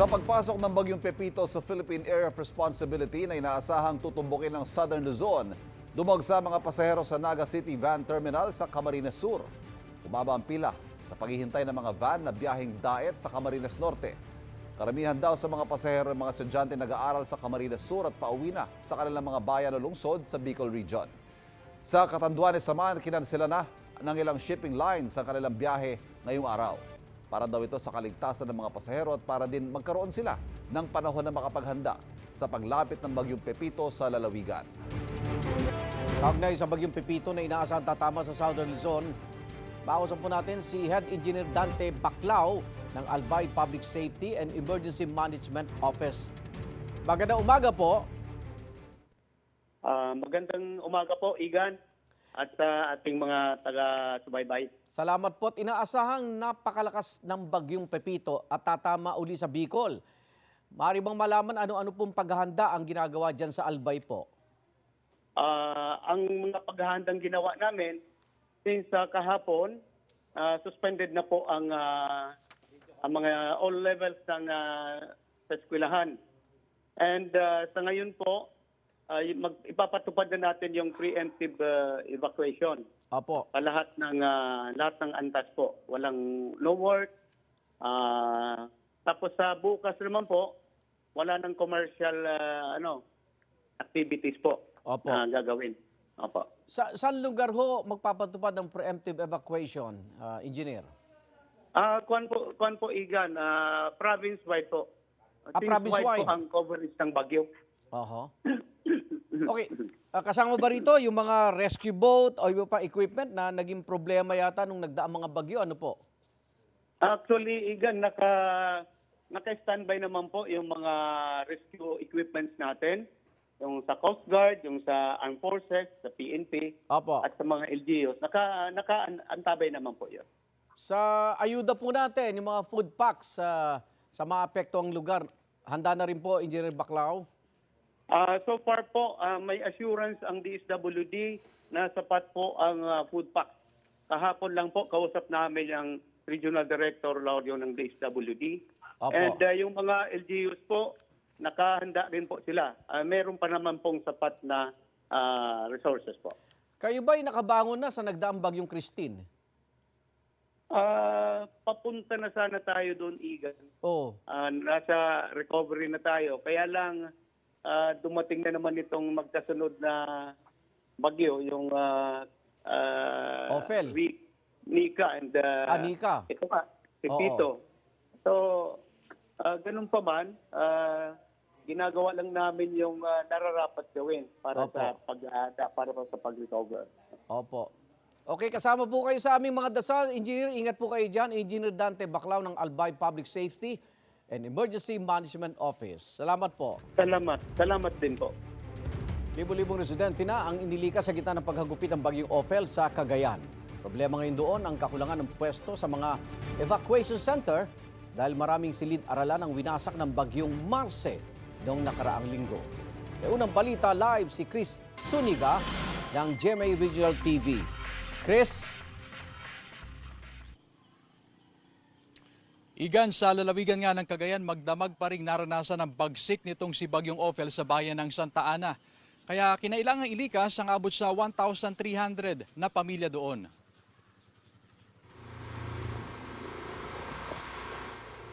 Sa pagpasok ng bagyong Pepito sa Philippine Area of Responsibility na inaasahang tutumbukin ng Southern Luzon, dumagsa mga pasahero sa Naga City Van Terminal sa Camarines Sur. Humaba ang pila sa paghihintay ng mga van na biyaheng daet sa Camarines Norte. Karamihan daw sa mga pasahero ng mga estudyante nag-aaral sa Camarines Sur at pauwi na sa kanilang mga bayan o lungsod sa Bicol Region. Sa Catanduanes naman, kinansela na ng ilang shipping lines ang kanilang biyahe ngayong araw. Para daw ito sa kaligtasan ng mga pasahero at para din magkaroon sila ng panahon na makapaghanda sa paglapit ng bagyong Pepito sa lalawigan. Kaugnay sa bagyong Pepito na inaasahan tatama sa Southern Luzon, pausan po natin si Head Engineer Dante Baclao ng Albay Public Safety and Emergency Management Office. Magandang umaga po. Ah, magandang umaga po, Igan, at sa ating mga taga-subaybay. Salamat po at inaasahang napakalakas ng bagyong Pepito at tatama uli sa Bicol. Maaari bang malaman ano-ano pong paghahanda ang ginagawa dyan sa Albay po? Ah, ang mga paghahandang ginawa namin, since sa kahapon, ah, suspended na po ang, ah, ang mga all levels ng ah, sa eskwelahan. And ah, sa ngayon po, y- mag, ipapatupad na natin yung preemptive ah, evacuation. Opo. sa lahat ng ah, lahat ng antas po. Walang no work. Ah, tapos sa bukas naman po, wala nang commercial ah, ano activities po Opo. na gagawin. Opo. Sa saan lugar ho magpapatupad ng preemptive evacuation, ah, engineer? Ah, kuan po, kuan po igan, ah, province-wide po. Ah, province-wide. po ang coverage ng bagyo. Oho. Okay. Ah, kasama ba rito yung mga rescue boat o iba pa equipment na naging problema yata nung nagdaang mga bagyo? Ano po? Actually, igan naka naka-standby naman po yung mga rescue equipments natin. Yung sa Coast Guard, yung sa Armed Forces, sa PNP, Opo. at sa mga LGUs. Naka, naka-antabay naman po yun. Sa ayuda po natin, yung mga food packs sa sa mga apektuang lugar, handa na rin po, Engineer Baclao? Ah, so far po, ah, may assurance ang DSWD na sapat po ang ah, food packs. Kahapon lang po, kausap namin ang Regional Director Laudio ng DSWD. Opo. And ah, yung mga LGUs po, nakahanda rin po sila. Ah, meron pa naman pong sapat na ah, resources po. Kayo ba'y nakabangon na sa nagdaang bagyong Christine? Ah, papunta na sana tayo doon, Igan. Oh, Ah, nasa recovery na tayo. Kaya lang ah, dumating na naman itong magkasunod na bagyo, yung uh, Ophel. Nika and uh, Ah, Nika. Ito nga, si Oo. Pito. So, ah, ganun pa man, ah, ginagawa lang namin yung ah, nararapat gawin para Opo. sa pag para sa pag-recover. opo. Okay, kasama po kayo sa aming mga dasal. Engineer, ingat po kayo dyan. Engineer Dante Baclao ng Albay Public Safety and Emergency Management Office. Salamat po. Salamat. Salamat din po. Libo-libong residente na ang inilikas sa gitna ng paghagupit ng bagyong Ophel sa Cagayan. Problema ngayon doon ang kakulangan ng pwesto sa mga evacuation center dahil maraming silid-aralan ang winasak ng bagyong Marce noong nakaraang linggo. E unang balita live si Chris Suniga ng GMA Regional TV. Chris, Igan sa lalawigan nga ng Cagayan, magdamag pa rin naranasan ang bagsik nitong si Bagyong Ophel sa bayan ng Santa Ana. Kaya kinailangan ilikas ang abot sa 1,300 na pamilya doon.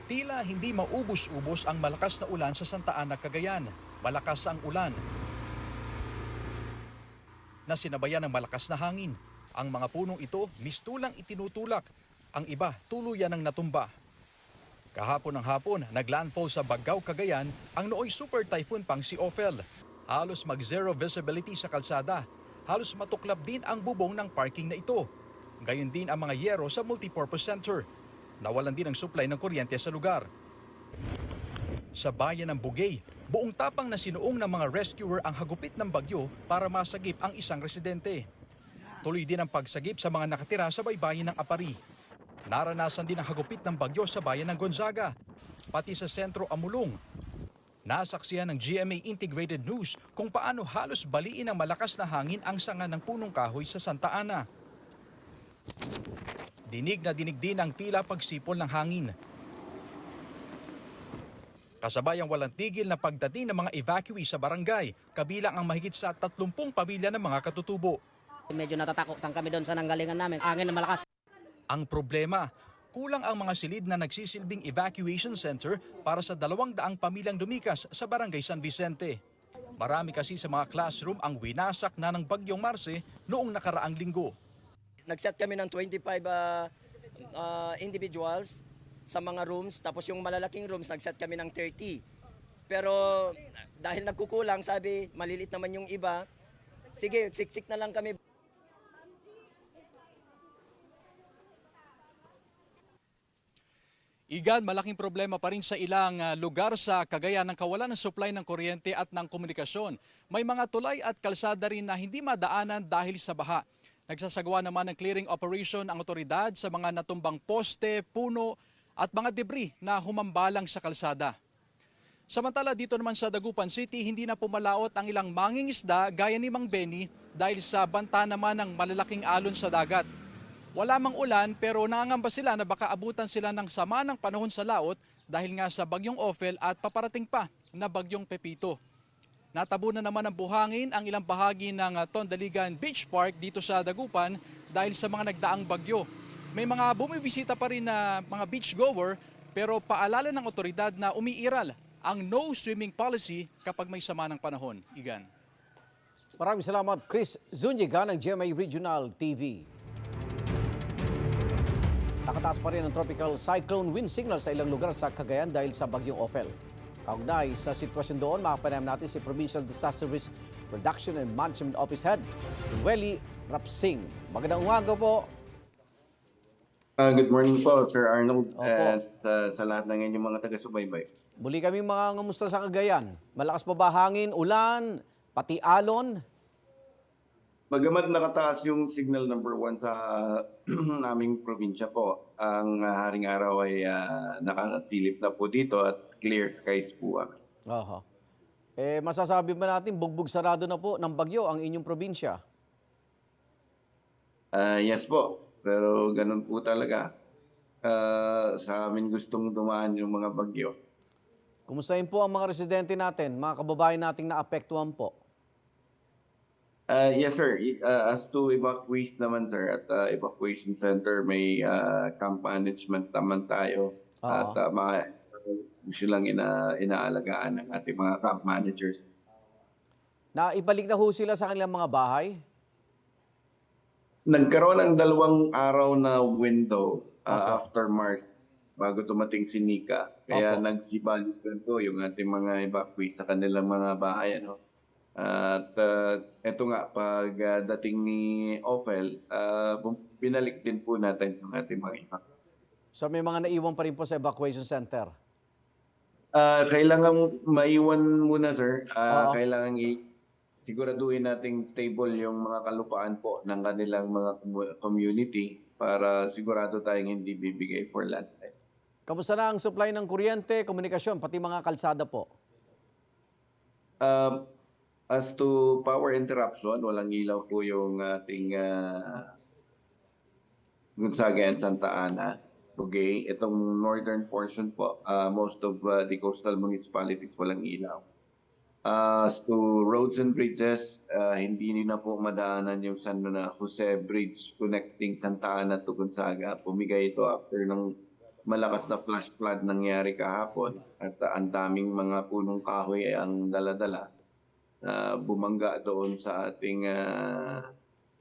Tila hindi maubos-ubos ang malakas na ulan sa Santa Ana, Cagayan. Malakas ang ulan na sinabayan ng malakas na hangin. Ang mga punong ito mistulang itinutulak. Ang iba tuluyan ng natumba. Kahapon ng hapon, naglandfall sa Bagao, Cagayan ang nooy super typhoon pang si Ophel. Halos mag-zero visibility sa kalsada. Halos matuklap din ang bubong ng parking na ito. Gayon din ang mga yero sa multipurpose center. Nawalan din ang supply ng kuryente sa lugar. Sa bayan ng Bugay, buong tapang na sinuong ng mga rescuer ang hagupit ng bagyo para masagip ang isang residente. Tuloy din ang pagsagip sa mga nakatira sa baybayin ng Apari. Naranasan din ang hagupit ng bagyo sa bayan ng Gonzaga, pati sa sentro Amulong. Nasaksihan ng GMA Integrated News kung paano halos baliin ng malakas na hangin ang sanga ng punong kahoy sa Santa Ana. Dinig na dinig din ang tila pagsipol ng hangin. Kasabayang walang tigil na pagdating ng mga evacuee sa barangay, kabilang ang mahigit sa 30 pamilya ng mga katutubo. Medyo natatakotan kami doon sa nanggalingan namin. Angin na malakas. Ang problema, kulang ang mga silid na nagsisilbing evacuation center para sa dalawang daang pamilyang lumikas sa barangay San Vicente. Marami kasi sa mga classroom ang winasak na ng bagyong Marse noong nakaraang linggo. nag-set kami ng 25 uh, uh, individuals sa mga rooms. Tapos yung malalaking rooms, nag-set kami ng 30. Pero dahil nagkukulang, sabi, malilit naman yung iba, sige, siksik na lang kami. Igan, malaking problema pa rin sa ilang ah, lugar sa Cagayan ng kawalan ng supply ng kuryente at ng komunikasyon. May mga tulay at kalsada rin na hindi madaanan dahil sa baha. Nagsasagawa naman ng clearing operation ang otoridad sa mga natumbang poste, puno at mga debris na humambalang sa kalsada. Samantala dito naman sa Dagupan City, hindi na pumalaot ang ilang mangingisda gaya ni Mang Benny dahil sa banta naman ng malalaking alon sa dagat. Wala mang ulan pero nangangamba sila na baka abutan sila ng sama ng panahon sa laot dahil nga sa bagyong Ophel at paparating pa na bagyong Pepito. Natabunan naman ng buhangin ang ilang bahagi ng uh, Tondaligan Beach Park dito sa Dagupan dahil sa mga nagdaang bagyo. May mga bumibisita pa rin na mga beachgoer pero paalala ng otoridad na umiiral ang no swimming policy kapag may sama ng panahon. Igan. Maraming salamat Chris Zuniga ng GMA Regional TV. Nakataas pa rin ang tropical cyclone wind signal sa ilang lugar sa Cagayan dahil sa bagyong Ophel. Kaugnay sa sitwasyon doon, makapanayam natin si Provincial Disaster Risk Reduction and Management Office Head, Welly Rapsing. Magandang umaga po. Ah, good morning po, Sir Arnold, Opo. at ah, sa lahat ng inyong mga taga-subaybay. Muli kami mga ngamusta sa Cagayan. Malakas pa ba hangin, ulan, pati alon? Bagamat nakataas yung signal number one sa aming probinsya po, ang ah, haring araw ay ah, nakasilip na po dito at clear skies po. ah. Aha. Eh, masasabi ba natin bugbog sarado na po ng bagyo ang inyong probinsya? Ah, yes po, pero ganun po talaga. Ah, sa amin gustong dumaan yung mga bagyo. Kumustahin po ang mga residente natin, mga kababayan nating naapektuhan po? Ah, yes sir, ah, as to evacuees naman sir, at ah, evacuation center may ah, camp management naman tayo. Oo. At uh, mga silang ina, inaalagaan ng ating mga camp managers. Na ibalik na ho sila sa kanilang mga bahay? Nagkaroon ng dalawang araw na window uh, after Mars bago dumating si Nika. Kaya Opo. nagsibalikan ko yung ating mga evacuees sa kanilang mga bahay. Ano? At uh, eto nga, pag uh, dating ni Ophel, uh, bum- binalik din po natin yung ating mga evacuees. So may mga naiwan pa rin po sa evacuation center. Ah, kailangan maiwan muna sir. Ah, Oo. kailangan i- siguraduhin nating stable yung mga kalupaan po ng kanilang mga commu- community para sigurado tayong hindi bibigay for landslide. Kamusta na ang supply ng kuryente, komunikasyon, pati mga kalsada po? Um, as to power interruption, walang ilaw po yung ating uh, Gonzaga and Santa Ana. Okay, itong northern portion po, uh, most of uh, the coastal municipalities walang ilaw. Uh, as to roads and bridges, uh, hindi na po madaanan yung San Jose Bridge connecting Santa Ana to Gonzaga. Pumigay ito after ng malakas na flash flood nangyari kahapon at uh, ang daming mga punong kahoy ang daladala na bumangga doon sa ating ah,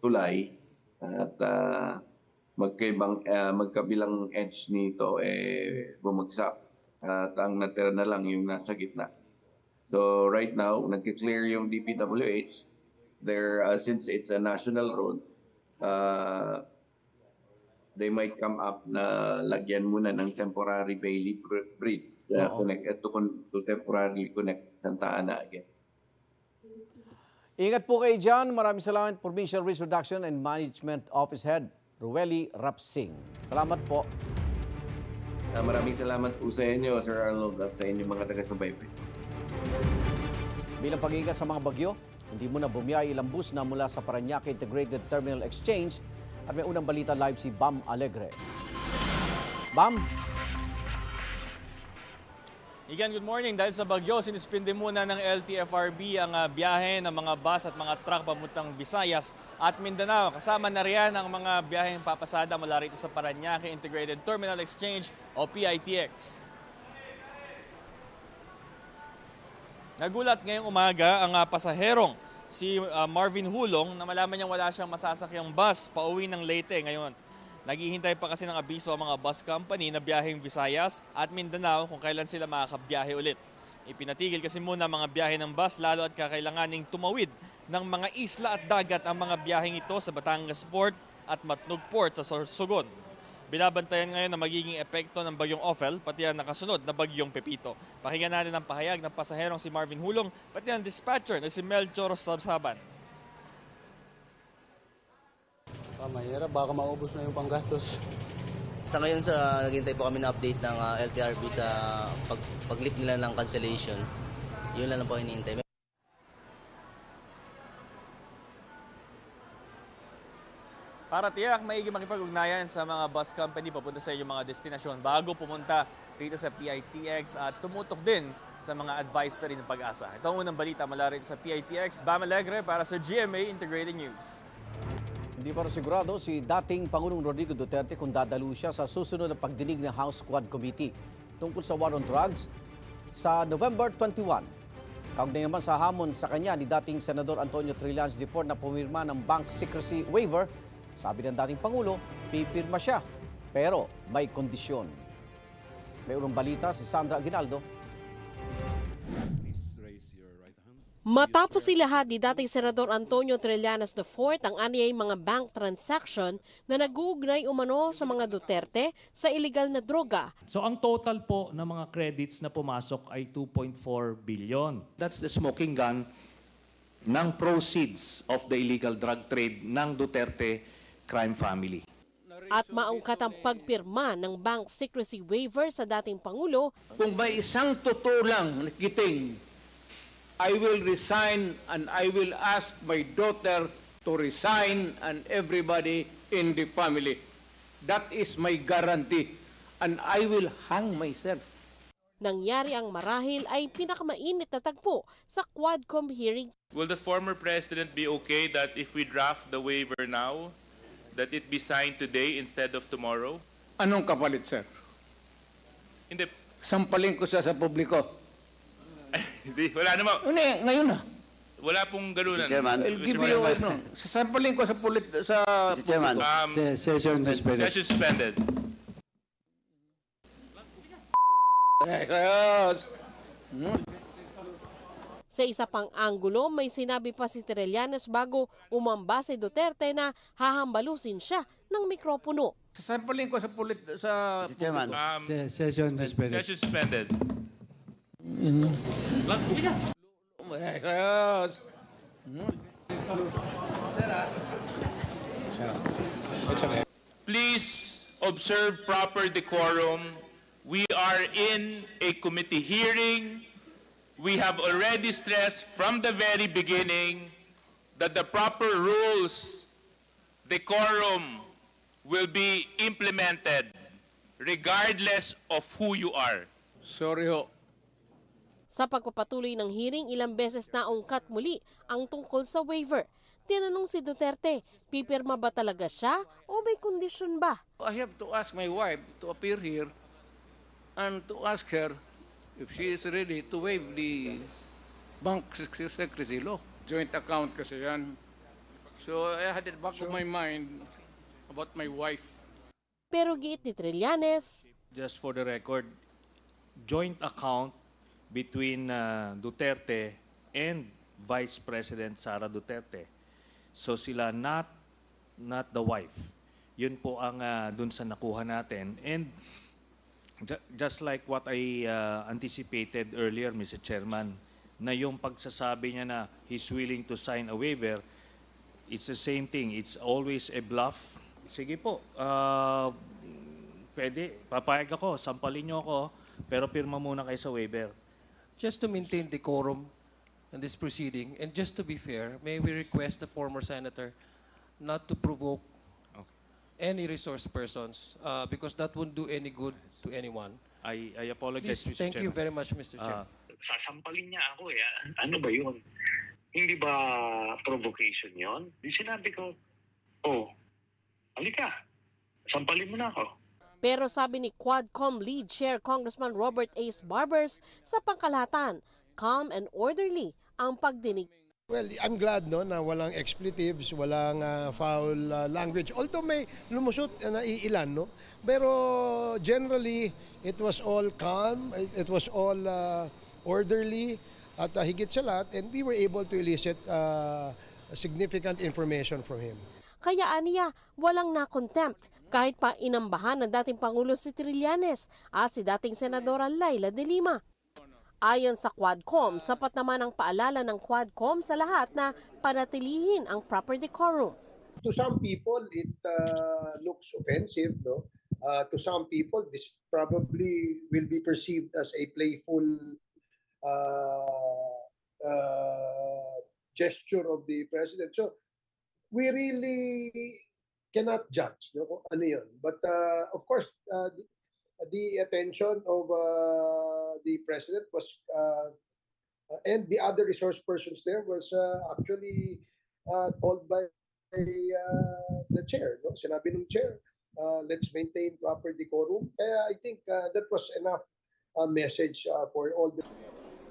tulay at ah, magkaibang ah, magkabilang edge nito eh bumagsak at ang natira na lang yung nasa gitna. So right now nagki-clear yung DPWH there ah, since it's a national road ah, they might come up na lagyan muna ng temporary Bailey br- Bridge uh, connect to, con- to temporarily connect Santa Ana again. Ingat po kayo dyan. Maraming salamat, Provincial Risk Reduction and Management Office Head, Rueli Rapsing. Salamat po. Ah, maraming salamat po sa inyo, Sir Arnold, at sa inyong mga taga-subaybay. Bilang pag-iingat sa mga bagyo, hindi muna bumiyay ilang bus na mula sa Paranaque Integrated Terminal Exchange at may unang balita live si Bam Alegre. Bam? Igan, good morning. Dahil sa bagyo, sinispinde muna ng LTFRB ang ah, biyahe ng mga bus at mga truck pamuntang Visayas at Mindanao. Kasama na riyan ang mga biyaheng papasada mula rito sa Paranaque Integrated Terminal Exchange o PITX. Nagulat ngayong umaga ang ah, pasaherong si ah, Marvin Hulong na malaman niyang wala siyang masasakyang bus pauwi ng Leyte ngayon. Naghihintay pa kasi ng abiso ang mga bus company na biyaheng Visayas at Mindanao kung kailan sila makakabiyahe ulit. Ipinatigil kasi muna mga biyahe ng bus lalo at kakailanganing tumawid ng mga isla at dagat ang mga biyaheng ito sa Batangas Port at Matnog Port sa Sorsogon. Binabantayan ngayon na magiging epekto ng bagyong Ophel pati ang nakasunod na bagyong Pepito. Pakinggan natin ang pahayag ng pasaherong si Marvin Hulong pati ang dispatcher na si Melchor Sabsaban. Ah, mahirap, baka maubos na yung panggastos. Sa ngayon sa naghintay po kami na update ng ah, LTRB sa pag paglip nila ng cancellation. Yun lang lang po hinihintay. Para tiyak maigi makipag-ugnayan sa mga bus company papunta sa inyong mga destinasyon bago pumunta rito sa PITX at tumutok din sa mga advisory ng pag-asa. Ito ang unang balita mula rito sa PITX. Bam Alegre para sa GMA Integrated News. Hindi pa sigurado si dating Pangulong Rodrigo Duterte kung dadalo siya sa susunod na pagdinig ng House Quad Committee tungkol sa war on drugs sa November 21. Kaugnay naman sa hamon sa kanya ni dating Senador Antonio Trillanes de Fort na pumirma ng bank secrecy waiver, sabi ng dating Pangulo, pipirma siya. Pero may kondisyon. May urong balita si Sandra Aguinaldo. Matapos ilahat ni dating Senador Antonio Trillanes IV ang anyay mga bank transaction na nag-uugnay umano sa mga Duterte sa illegal na droga. So ang total po ng mga credits na pumasok ay 2.4 billion. That's the smoking gun ng proceeds of the illegal drug trade ng Duterte crime family. At maungkat ang pagpirma ng bank secrecy waiver sa dating Pangulo Kung may isang totoo lang nakiting, I will resign and I will ask my daughter to resign and everybody in the family. That is my guarantee. And I will hang myself. Nangyari ang marahil ay pinakamainit na tagpo sa Quadcom hearing Will the former president be okay that if we draft the waiver now, that it be signed today instead of tomorrow? Anong kapalit, sir? Hindi, Sampalin ko siya sa publiko. hindi wala naman. Ano eh, ngayon na. Wala pong ganunan. I'll give you a, no. Sasampalin ko sa pulit sa publiko. Um, Session suspended. session suspended. Sa isa pang anggulo, may sinabi pa si Trillanes bago umamba si Duterte na hahambalusin siya ng mikropono. Sasampalin ko sa pulit sa publiko. Um, Session suspended. session suspended. Please observe proper decorum. We are in a committee hearing. We have already stressed from the very beginning that the proper rules, decorum, will be implemented regardless of who you are. Sorry ho. Sa pagpapatuloy ng hearing, ilang beses na ungkat muli ang tungkol sa waiver. Tinanong si Duterte, pipirma ba talaga siya o may kondisyon ba? I have to ask my wife to appear here and to ask her if she is ready to waive the bank sec- secrecy law. Joint account kasi yan. So I had it back of my mind about my wife. Pero giit ni Trillanes, Just for the record, joint account between uh, Duterte and Vice President Sara Duterte. So sila not not the wife. Yun po ang uh, dun sa nakuha natin. And ju- just like what I uh, anticipated earlier, Mr. Chairman, na yung pagsasabi niya na he's willing to sign a waiver, it's the same thing. It's always a bluff. Sige po, uh, pwede, papayag ako, sampalin niyo ako, pero pirma muna kayo sa waiver. Just to maintain decorum in this proceeding, and just to be fair, may we request the former senator not to provoke any resource persons, uh, because that won't do any good to anyone. I, I apologize, Please, Mr. thank you Chairman. very much, Mr. Chair. Ah, sasampalin niya ako eh. Ano ba yun? Hindi ba provocation yon? Di sinabi ko, oh, halika, sampalin mo na ako. Pero sabi ni Quadcom Lead Chair Congressman Robert Ace Barbers sa pangkalahatan, calm and orderly ang pagdinig Well, I'm glad no na walang expletives, walang ah, foul ah, language. Although may lumusot na iilan no. Pero generally it was all calm, it, it was all ah, orderly at ah, higit sa lahat and we were able to elicit ah, significant information from him. Kaya aniya, walang na-contempt kahit pa inambahan ng dating Pangulo si Trillanes at si dating Senadora Laila de Lima. Ayon sa Quadcom, sapat naman ang paalala ng Quadcom sa lahat na panatilihin ang proper decorum. To some people it ah, looks offensive no. Uh, to some people this probably will be perceived as a playful uh, uh, gesture of the president. So we really cannot judge no, ano yun. But uh, of course, uh, the, the attention of uh, the president was, uh, uh, and the other resource persons there was uh, actually uh, called by uh, the chair. No? Sinabi ng chair, uh, let's maintain proper decorum. Kaya I think uh, that was enough uh, message uh, for all the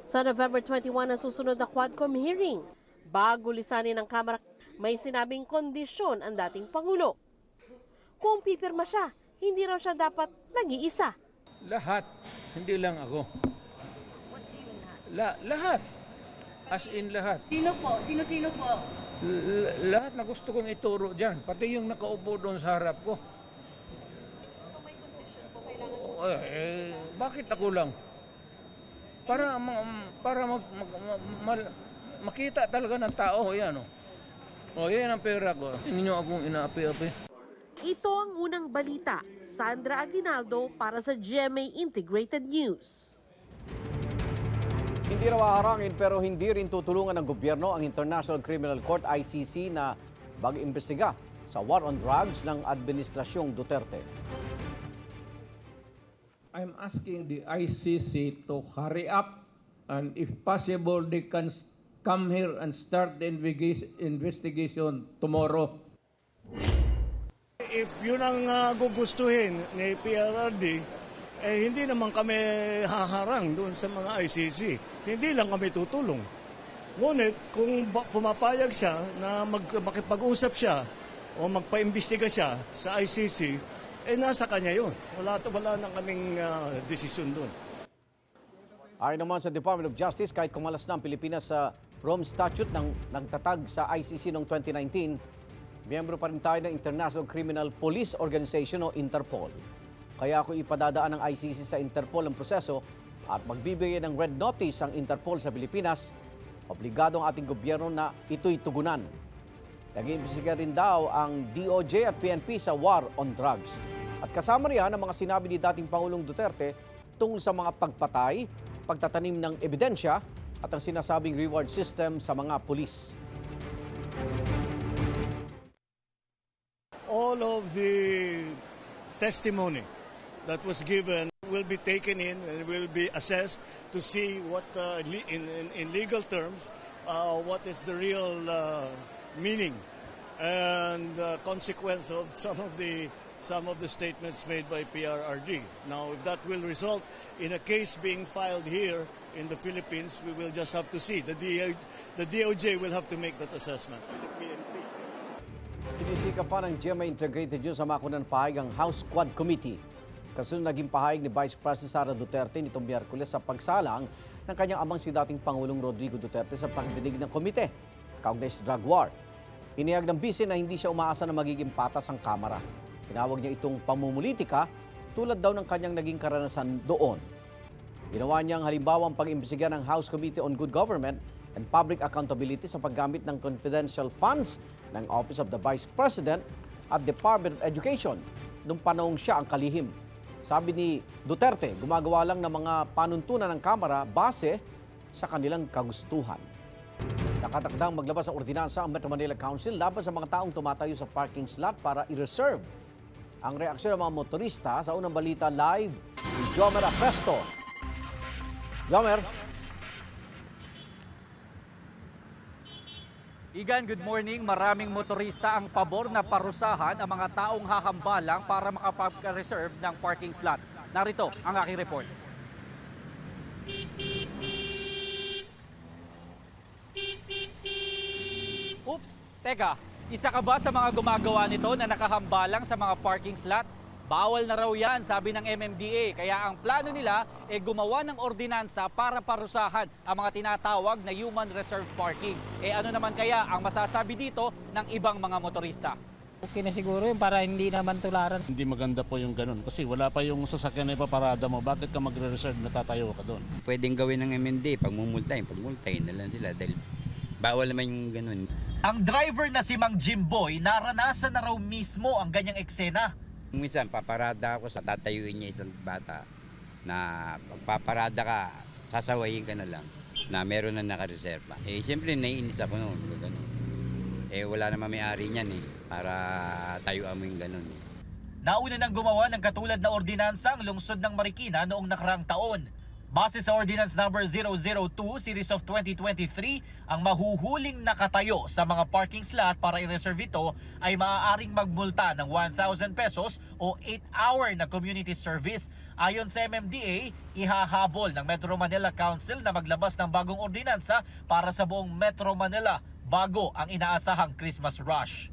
Sa November 21 ang susunod na Quadcom hearing. Bago lisanin ng Kamara, may sinabing kondisyon ang dating Pangulo. Kung pipirma siya, hindi raw siya dapat nag-iisa. Lahat, hindi lang ako. La lahat. As in lahat. Sino po? Sino-sino po? L- lahat na gusto kong ituro dyan. Pati yung nakaupo doon sa harap ko. So may Eh, bakit ako lang? Para ma- para mag, mag, ma- mal- makita talaga ng tao yan oh. Oh, yan ang pera ko. Hindi niyo akong inaapi-api. Ito ang unang balita. Sandra Aguinaldo para sa GMA Integrated News. Hindi raw haharangin pero hindi rin tutulungan ng gobyerno ang International Criminal Court ICC na mag-imbestiga sa war on drugs ng Administrasyong Duterte. I'm asking the ICC to hurry up and if possible they can come here and start the investigation- tomorrow. If yun ang uh, gugustuhin ni PRRD, eh hindi naman kami haharang doon sa mga ICC. Hindi lang kami tutulong. Ngunit kung ba- pumapayag siya na mag, makipag-usap siya o magpaimbestiga siya sa ICC, eh nasa kanya yun. Wala, wala nang kaming uh, desisyon doon. Ayon naman sa Department of Justice, kahit kumalas na ang Pilipinas sa Rome Statute ng nagtatag sa ICC noong 2019, miyembro pa rin tayo ng International Criminal Police Organization o Interpol. Kaya kung ipadadaan ng ICC sa Interpol ang proseso at magbibigay ng red notice ang Interpol sa Pilipinas, obligado ang ating gobyerno na ito'y tugunan. Nag-iimbestiga rin daw ang DOJ at PNP sa war on drugs. At kasama riyan ang mga sinabi ni dating Pangulong Duterte tungkol sa mga pagpatay, pagtatanim ng ebidensya at ang sinasabing reward system sa mga pulis. all of the testimony that was given will be taken in and will be assessed to see what, uh, in, in legal terms, uh, what is the real uh, meaning and uh, consequence of some of the some of the statements made by PRRD. Now, if that will result in a case being filed here in the Philippines, we will just have to see. The, DO, the DOJ will have to make that assessment. Sinisika pa ng GMA Integrated News sa makunan pahayag ang House Quad Committee. Kasunod naging pahayag ni Vice President Sara Duterte nitong Miyerkules sa pagsalang ng kanyang amang si dating Pangulong Rodrigo Duterte sa pagdinig ng komite kaugnay drug war. Iniyag ng bise na hindi siya umaasa na magiging patas ang Kamara. Tinawag niya itong pamumulitika tulad daw ng kanyang naging karanasan doon. Ginawa niyang halimbawa ang pag-imbestiga ng House Committee on Good Government and Public Accountability sa paggamit ng confidential funds ng Office of the Vice President at Department of Education nung panahong siya ang kalihim. Sabi ni Duterte, gumagawa lang ng mga panuntunan ng Kamara base sa kanilang kagustuhan. Nakatakdang maglabas ng ordinansa ang Metro Manila Council laban sa mga taong tumatayo sa parking slot para i-reserve ang reaksyon ng mga motorista sa unang balita live ni Jomer Apresto. Jomer, Igan, good morning. Maraming motorista ang pabor na parusahan ang mga taong hahambalang para makapag-reserve ng parking slot. Narito ang aking report. Teka, isa ka ba sa mga gumagawa nito na nakahambalang sa mga parking slot? Bawal na raw yan, sabi ng MMDA. Kaya ang plano nila ay gumawa ng ordinansa para parusahan ang mga tinatawag na human reserve parking. Eh ano naman kaya ang masasabi dito ng ibang mga motorista? Okay na siguro yun para hindi naman tularan. Hindi maganda po yung ganun kasi wala pa yung sasakyan na ipaparada mo. Bakit ka magre-reserve na tatayo ka doon? Pwedeng gawin ng MMD, pag mumultahin, pag multahin na lang sila dahil bawal naman yung ganun. Ang driver na si Mang Jimboy, naranasan na raw mismo ang ganyang eksena. Minsan paparada ako sa tatayuin niya isang bata na pagpaparada ka, sasawayin ka na lang na meron na nakareserva. Eh siyempre naiinis ako noon. Ganun. Eh wala naman may-ari niyan eh para tayuan mo yung ganun. eh. Nauna nang gumawa ng katulad na ordinansa ang lungsod ng Marikina noong nakaraang taon. Base sa Ordinance Number 002 Series of 2023, ang mahuhuling nakatayo sa mga parking slot para i-reserve ito ay maaaring magmulta ng 1,000 pesos o 8-hour na community service. Ayon sa MMDA, ihahabol ng Metro Manila Council na maglabas ng bagong ordinansa para sa buong Metro Manila bago ang inaasahang Christmas rush.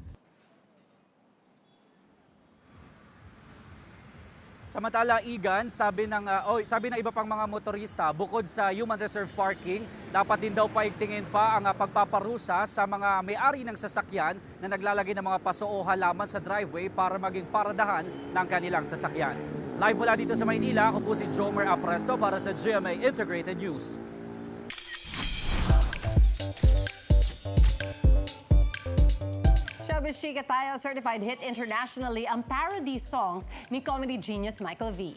Samantala, Igan, sabi ng ah, oy, sabi ng iba pang mga motorista, bukod sa human reserve parking, dapat din daw paigtingin pa ang ah, pagpaparusa sa mga may-ari ng sasakyan na naglalagay ng mga paso o halaman sa driveway para maging paradahan ng kanilang sasakyan. Live mula dito sa Maynila, ako po si Jomer Apresto para sa GMA Integrated News. Showbiz chika tayo, certified hit internationally ang parody songs ni comedy genius Michael V.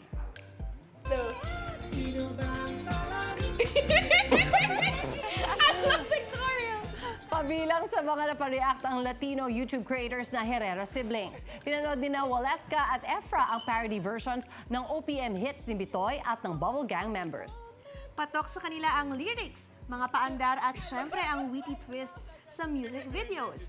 I love the choreo! Pabilang sa mga napareact ang Latino YouTube creators na Herrera siblings. Pinanood din na Waleska at Efra ang parody versions ng OPM hits ni Bitoy at ng Bubble Gang members. Patok sa kanila ang lyrics, mga paandar at syempre ang witty twists sa music videos.